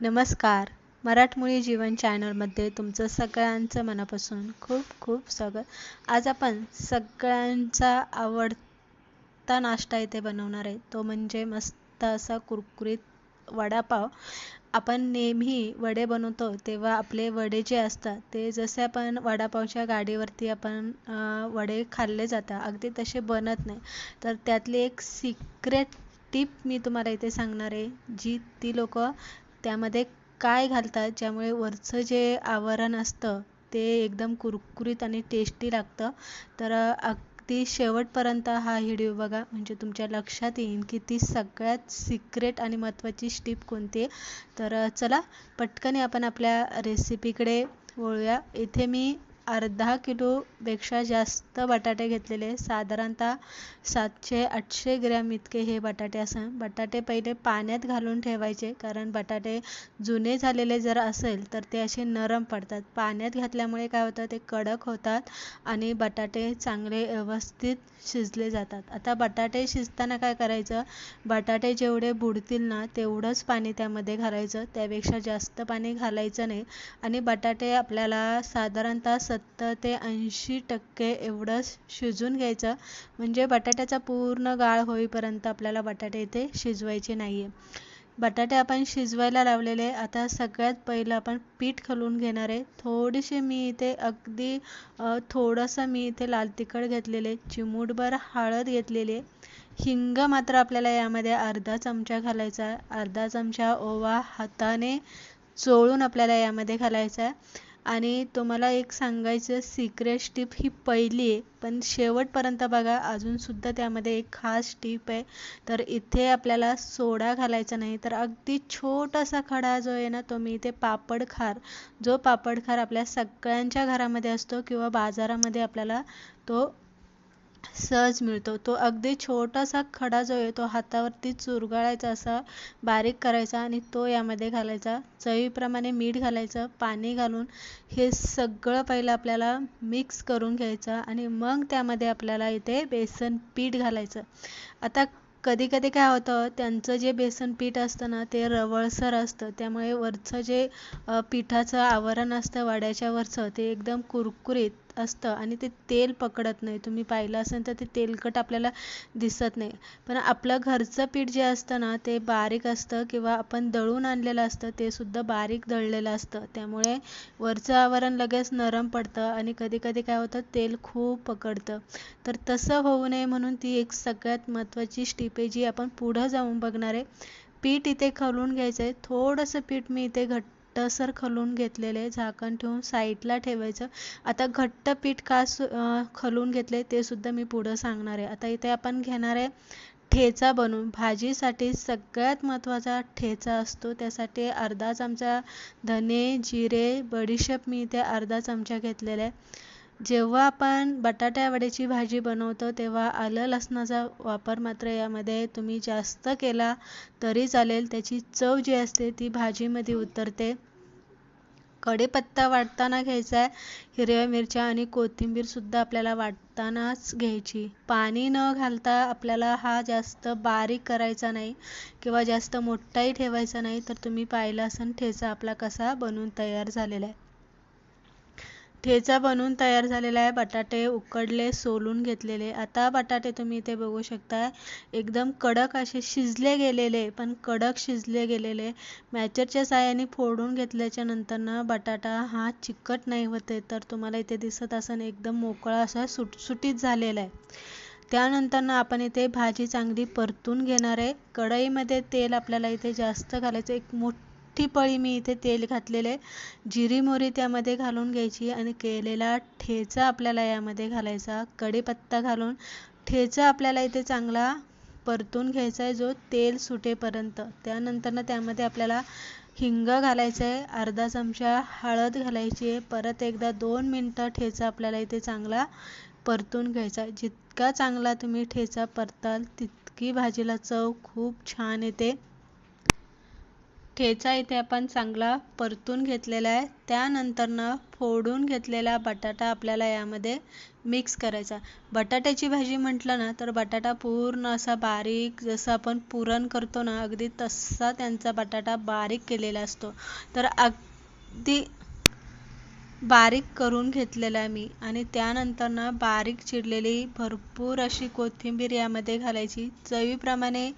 नमस्कार. मराठमोळी जीवन चॅनलमध्ये तुमचं सगळ्यांचं मनापासून खूप खूप स्वागत. आज आपण सगळ्यांचा आवडता नाश्ता इथे बनवणार आहे. तो म्हणजे मस्त असा कुरकुरीत वडापाव. आपण नेहमी वडे बनवतो तेव्हा आपले वडे जे असतात ते जसे आपण वडापावच्या गाडीवरती आपण वडे खाल्ले जातात अगदी तसे बनत नाही. तर त्यातली एक सिक्रेट टीप मी तुम्हाला इथे सांगणार आहे जी ती लोक त्यामध्ये काय घालतात ज्यामुळे वरचं जे आवरण असतं ते एकदम कुरकुरीत आणि टेस्टी लागतं. तर अगदी शेवटपर्यंत हा व्हिडिओ बघा. म्हणजे तुमच्या लक्षात येईल की ती सगळ्यात सिक्रेट आणि महत्त्वाची स्टीप कोणती आहे. तर चला पटकन आपण आपल्या रेसिपीकडे वळूया. इथे मी अर्धा किलोपेक्षा जास्त बटाटे घेतलेले. साधारणतः सातशे आठशे ग्रॅम इतके हे बटाटे असं. बटाटे पहिले पाण्यात घालून ठेवायचे. कारण बटाटे जुने झालेले जर असेल तर ते असे नरम पडतात. पाण्यात घातल्यामुळे काय होतं ते कडक होतात आणि बटाटे चांगले व्यवस्थित शिजले जातात. आता बटाटे शिजताना काय करायचं बटाटे जेवढे बुडतील ना तेवढंच पाणी त्यामध्ये घालायचं. त्यापेक्षा जास्त पाणी घालायचं नाही. आणि बटाटे आपल्याला साधारणतः सत्तर ते ऐंशी टक्के एवढं शिजून घ्यायचं. म्हणजे बटाट्याचा पूर्ण गाळ होईपर्यंत आपल्याला बटाटे इथे शिजवायचे नाही आहे बटाटे आपण शिजवायला लावलेले आता सगळ्यात पहिलं आपण पीठ घालून घेणार आहे. थोडीशी मी इथे अगदी थोडंसं मी इथे लाल तिखट घेतलेले चिमूटभर हळद घेतलेली आहे. हिंग मात्र आपल्याला यामध्ये अर्धा चमचा घालायचा अर्धा चमचा ओवा हाताने चोळून आपल्याला यामध्ये घालायचा आहे. आणि तुम्हाला एक सांगायचं सिक्रेट टिप ही पहिली आहे पण शेवटपर्यंत बघा अजूनसुद्धा त्यामध्ये एक खास टीप आहे. तर इथे आपल्याला सोडा घालायचा नाही तर अगदी छोटासा खडा जो आहे ना तो मी इथे पापडखार जो पापड खार आपल्या सगळ्यांच्या घरामध्ये असतो किंवा बाजारामध्ये आपल्याला तो सहज मिळतो. तो अगदी छोटासा खडा जो आहे तो हातावरती चुरगाळायचा असा बारीक करायचा आणि तो यामध्ये घालायचा. चवीप्रमाणे मीठ घालायचं पाणी घालून हे सगळं पहिलं आपल्याला मिक्स करून घ्यायचं आणि मग त्यामध्ये आपल्याला इथे बेसन पीठ घालायचं. आता कधी कधी काय होतं त्यांचं जे बेसन पीठ असतं ना ते रवळसर असतं. त्यामुळे वरचं जे पिठाचं आवरण असतं वड्याच्या वरचं ते एकदम कुरकुरीत असतं आणि ते तेल पकडत नाही. तुम्ही पाहिलं असेल तर ते तेलकट आपल्याला दिसत नाही. पण आपलं घरचं पीठ जे असतं ना ते बारीक असतं किंवा आपण दळून आणलेलं असतं ते सुद्धा बारीक दळलेलं असतं. त्यामुळे वरचं आवरण लगेच नरम पडतं आणि कधी कधी काय होतं तेल खूप पकडतं. तर तसं होऊ नये म्हणून ती एक सगळ्यात महत्त्वाची स्टीप आहे जी आपण पुढं जाऊन बघणार आहे. पीठ इथे खलून घ्यायचं आहे थोडंसं पीठ मी इथे घट्ट घट्टसर खलून घेतलेले झाकण ठेवून साईडला ठेवायचं. आता घट्ट पीठ का खलून घेतले ते सुद्धा मी पुढं सांगणार आहे. आता इथे आपण घेणार आहे ठेचा बनवून. भाजीसाठी सगळ्यात महत्त्वाचा ठेचा असतो. त्यासाठी अर्धा चमचा धने जिरे बडीशेप मी इथे अर्धा चमचा घेतलेला आहे. जेव्हा आपण बटाट्या वड्याची भाजी बनवतो तेव्हा आलं लसणाचा वापर मात्र यामध्ये तुम्ही जास्त केला तरी चालेल. त्याची चव जी असते ती भाजीमध्ये उतरते. कढीपत्ता वाटताना घ्यायचा आहे. हिरव्या मिरच्या आणि कोथिंबीरसुद्धा आपल्याला वाटतानाच घ्यायची. पाणी न घालता आपल्याला हा जास्त बारीक करायचा नाही किंवा जास्त मोठाही ठेवायचा नाही तर तुम्ही पाहिलं असेल ठेचा आपला कसा बनून तयार झालेला आहे. ठेचा बनवून तयार झालेला आहे. बटाटे उकडले सोलून घेतलेले. आता बटाटे तुम्ही इथे बघू शकता एकदम कडक असे शिजले गेलेले पण कडक शिजले गेलेले. मॅचरच्या साह्याने फोडून घेतल्याच्या नंतरनं बटाटा हा चिकट नाही होते तर तुम्हाला इथे दिसत असं एकदम मोकळा असा सुटसुटीत झालेला आहे. त्यानंतरनं आपण इथे भाजी चांगली परतून घेणार आहे. कढईमध्ये तेल आपल्याला इथे जास्त घालायचं एक मोठं मोठी पळी मी इथे तेल घातलेले जिरी मोरी त्यामध्ये घालून घ्यायची आणि केलेला ठेचा आपल्याला यामध्ये घालायचा. कढीपत्ता घालून ठेचा आपल्याला इथे चांगला परतून घ्यायचा आहे जो तेल सुटेपर्यंत. त्यानंतरनं त्यामध्ये आपल्याला हिंग घालायचं आहे. अर्धा चमचा हळद घालायची आहे. परत एकदा दोन मिनटं ठेचा आपल्याला इथे चांगला परतून घ्यायचा आहे. जितका चांगला तुम्ही ठेचा परताल तितकी भाजीला चव खूप छान येते. ठेचा इथे आपण चांगला परतून घेतलेला आहे. त्यानंतरनं फोडून घेतलेला बटाटा आपल्याला यामध्ये मिक्स करायचा. बटाट्याची भाजी म्हटलं ना तर बटाटा पूर्ण असा बारीक जसं आपण पुरण करतो ना अगदी तसा त्यांचा बटाटा बारीक केलेला असतो. तर अगदी बारीक करून घेतलेला आहे मी. आणि त्यानंतर ना बारीक चिरलेली भरपूर अशी कोथिंबीर यामध्ये घालायची. चवीप्रमाणे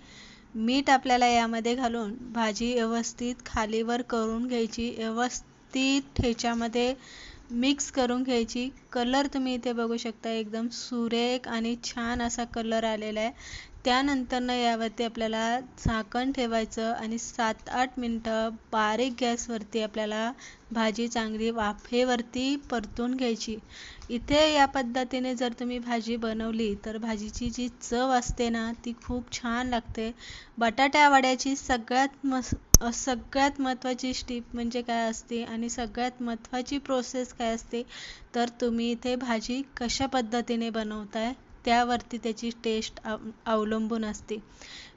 मीठ आपल्याला यामध्ये घालून भाजी व्यवस्थित खालीवर करून घ्यायची व्यवस्थित ठेच्यामध्ये मिक्स करून घ्यायची. कलर तुम्ही इथे बघू शकता एकदम सुरेख आणि छान असा कलर आलेला आहे. त्यानंतरनं यावरती आपल्याला झाकण ठेवायचं आणि सात आठ मिनटं बारीक गॅसवरती आपल्याला भाजी चांगली वाफेवरती परतून घ्यायची. इथे या पद्धतीने जर तुम्ही भाजी बनवली तर भाजीची जी चव असते ना ती खूप छान लागते. बटाट्या वड्याची सगळ्यात मस सगळ्यात महत्त्वाची स्टीप म्हणजे काय असते आणि सगळ्यात महत्त्वाची प्रोसेस काय असते तर तुम्ही इथे भाजी कशा पद्धतीने बनवताय? त्यावरती त्याची टेस्ट अवलंबून असते.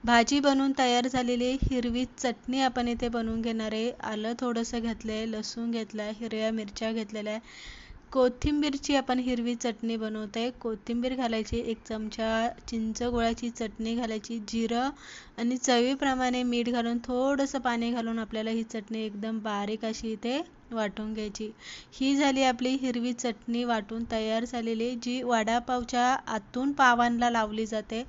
भाजी बनवून तयार झालेली हिरवी चटणी आपण इथे बनवून घेणार आहे. आलं थोडंसं घेतलं आहे लसूण घेतलं आहे हिरव्या मिरच्या घेतलेल्या आहे कोथिंबीरची आपण हिरवी चटणी बनवत आहे कोथिंबीर घालायची एक चमचा चिंच गोळाची चटणी घालायची जिरं आणि चवीप्रमाणे मीठ घालून थोडंसं पाणी घालून आपल्याला ही चटणी एकदम बारीक अशी इथे वाटून घ्यायची. ही झाली आपली हिरवी चटणी वाटून तयार झालेली जी वडापावच्या आतून पावांना लावली जाते.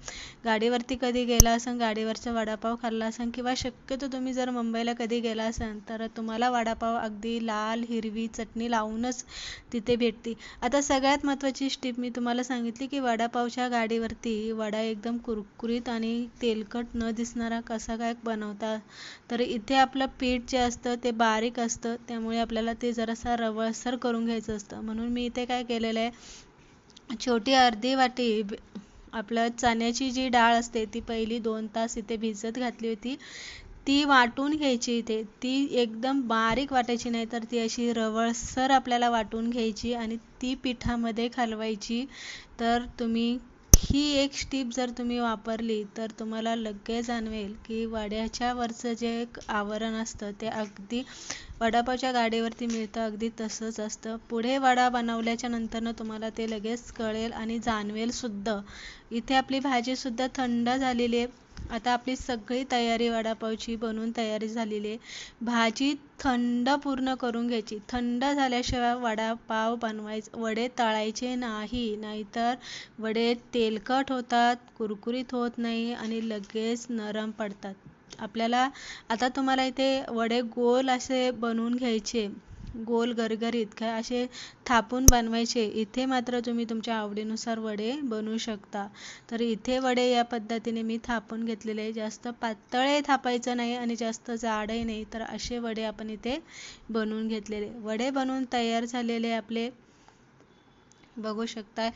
गाडीवरती कधी गेला असाल गाडीवरचा वडापाव खाल्ला असाल किंवा शक्यतो तुम्ही जर मुंबईला कधी गेला असाल तर तुम्हाला वडापाव अगदी लाल हिरवी चटणी लावूनच तिथे भेटते. आता सगळ्यात महत्त्वाची स्टीप मी तुम्हाला सांगितली की वडापावच्या गाडीवरती वडा एकदम कुरकुरीत आणि तेलकट न दिसणारा कसा काय बनवता तर इथे आपलं पीठ जे असतं ते बारीक असतं त्यामुळे आपल्याला ते जरासा रवळसर करून घ्यायचं असतं. म्हणून मी इथे काय केलेलं आहे छोटी अर्धी वाटी आपलं चण्याची जी डाळ असते ती पहिली दोन तास इथे भिजत घातली होती. ती वाटून घ्यायची इथे. ती एकदम बारीक वाटायची नाही तर ती अशी रवळसर आपल्याला वाटून घ्यायची आणि ती पिठामध्ये खालवायची. तर तुम्ही ही एक स्टीप जर तुम्ही वापरली तर तुम्हाला लगेच जाणवेल की वड्याच्या वरचं जे एक आवरण असतं ते अगदी वडापावच्या गाडीवरती मिळतं अगदी तसंच असतं. पुढे वडा बनवल्याच्या नंतरनं तुम्हाला ते लगेच कळेल आणि जाणवेल सुद्धा. इथे आपली भाजीसुद्धा थंड झालेली आहे. आता आपली सगळी तयारी वडापावची बनवून तयारी झालेली आहे. भाजी थंड पूर्ण करून घ्यायची. थंड झाल्याशिवाय वडापाव बनवायचे वडे तळायचे नाही. नाहीतर वडे तेलकट होतात कुरकुरीत होत नाही आणि लगेच नरम पडतात. आपल्याला आता तुम्हाला इथे वडे गोल असे बनवून घ्यायचे. गोल गरगरीत काय असे थापून बनवायचे. इथे मात्र तुम्ही तुमच्या आवडीनुसार वडे बनवू शकता. तर इथे वडे या पद्धतीने मी थापून घेतलेले जास्त पातळही थापायचं नाही आणि जास्त जाडही नाही. तर असे वडे आपण इथे बनवून घेतलेले. वडे बनवून तयार झालेले आपले बघू शकता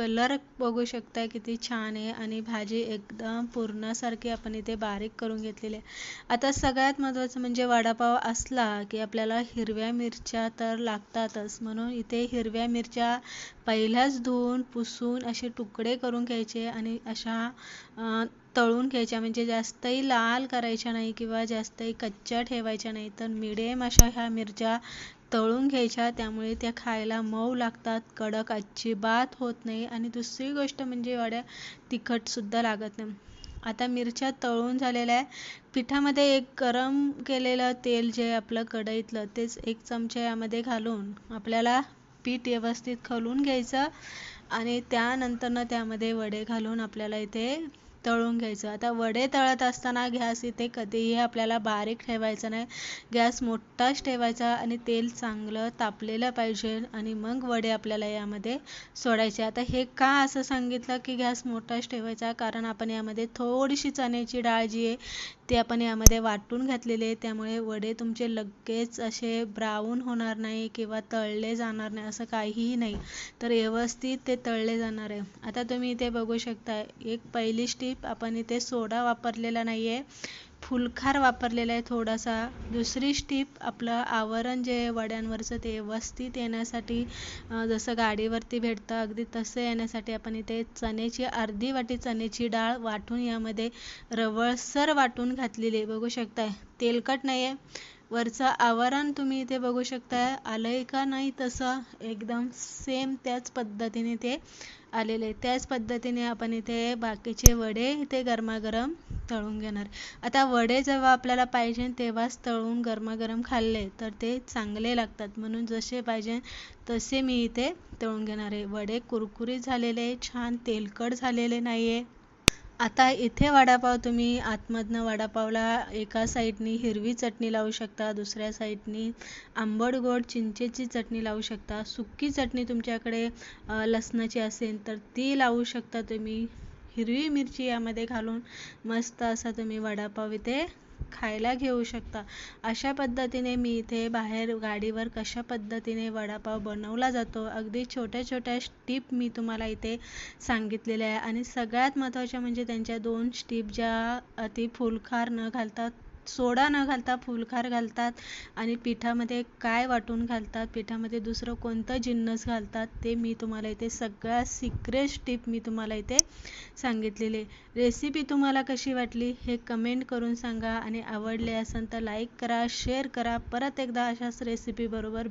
कलर बघू शकता किती छान आहे आणि भाजी एकदम पूर्णासारखी आपण इथे बारीक करून घेतलेली आहे. आता सगळ्यात महत्त्वाचं म्हणजे वडापाव असला की आपल्याला हिरव्या मिरच्या तर लागतातच. म्हणून इथे हिरव्या मिरच्या पहिल्याच धुवून पुसून असे तुकडे करून घ्यायचे आणि अशा तळून घ्यायच्या. म्हणजे जास्तही लाल करायच्या नाही किंवा जास्तही कच्च्या ठेवायच्या नाही. तर मिडियम अशा ह्या मिरच्या तळून घ्यायच्या त्यामुळे त्या खायला मऊ लागतात कडक अजिबात होत नाही. आणि दुसरी गोष्ट म्हणजे वड्या तिखटसुद्धा लागत नाही. आता मिरच्या तळून झालेल्या आहे पिठामध्ये एक गरम केलेलं तेल जे आपलं कढईतलं तेच एक चमचा यामध्ये घालून आपल्याला पीठ व्यवस्थित खलून घ्यायचं. आणि त्यानंतरनं त्यामध्ये वडे घालून आपल्याला इथे तळून घ्यायचं. आता वडे तळत असताना गॅस इथे कधीही आपल्याला बारीक ठेवायचा नाही. गॅस मोठाच ठेवायचा आणि तेल चांगलं तापलेलं पाहिजे आणि मग वडे आपल्याला यामध्ये सोडायचे. आता हे का असं सांगितलं की गॅस मोठाच ठेवायचा? कारण आपण यामध्ये थोडीशी चण्याची डाळ जी आहे ते आपण यामध्ये वाटून घातलेले आहे त्यामुळे वडे तुमचे लगेच असे ब्राऊन होणार नाही किंवा तळले जाणार नाही असं काहीही नाही. तर व्यवस्थित ते तळले जाणार आहे. आता तुम्ही इथे बघू शकता एक पहिली स्टीप आपण इथे सोडा वापरलेला नाही आहे फुलखार वापरलेला आहे थोडासा. दुसरी स्टीप आपलं आवरण जे वड्यांवरचं ते व्यवस्थित येण्यासाठी जसं गाडीवरती भेटतं अगदी तसं येण्यासाठी आपण इथे चण्याची अर्धी वाटी चण्याची डाळ वाटून यामध्ये रवळसर वाटून घातलेली आहे. बघू शकताय. तेलकट नाही आहे वरचं आवरण तुम्ही इथे बघू शकताय. आलंय का नाही तसं एकदम सेम त्याच पद्धतीने ते आलेले त्याच पद्धतीने आपण इथे बाकीचे वडे इथे गरमागरम तळून घेणार. आता वडे जेव्हा आपल्याला पाहिजे तेव्हाच तळून गरमागरम खाल्ले तर ते चांगले लागतात. म्हणून जसे पाहिजे तसे मी इथे तळून घेणार आहे. वडे कुरकुरीत झालेले छान तेलकट झालेले नाही आहे आता इथे वडापाव तुम्ही आतमधनं वडापावला एका साईडनी हिरवी चटणी लावू शकता दुसऱ्या साईडनी आंबट गोड चिंचेची चटणी लावू शकता. सुक्की चटणी तुमच्याकडे लसणाची असेल तर ती लावू शकता तुम्ही. हिरवी मिरची यामध्ये घालून मस्त असा तुम्ही वडापाव इथे खायला घेऊ शकता. अशा पद्धतीने मी इथे बाहेर गाडीवर कशा पद्धतीने वडापाव बनवला जातो अगदी छोट्या छोट्या टिप मी तुम्हाला इथे सांगितलेल्या आहे. आणि सगळ्यात महत्त्वाच्या म्हणजे त्यांच्या दोन स्टीप ज्या अति फुलखार न घालता सोडा न घालता फुलखार घालतात आणि पिठामध्ये काय वाटून घालतात पिठामध्ये दुसरं कोणतं जिन्नस घालतात ते मी तुम्हाला इथे सगळ्या सिक्रेट टिप मी तुम्हाला इथे सांगितलेले. रेसिपी तुम्हाला कशी वाटली हे कमेंट करून सांगा आणि आवडले असेल तर लाईक करा शेअर करा. परत एकदा अशाच रेसिपी बरोबर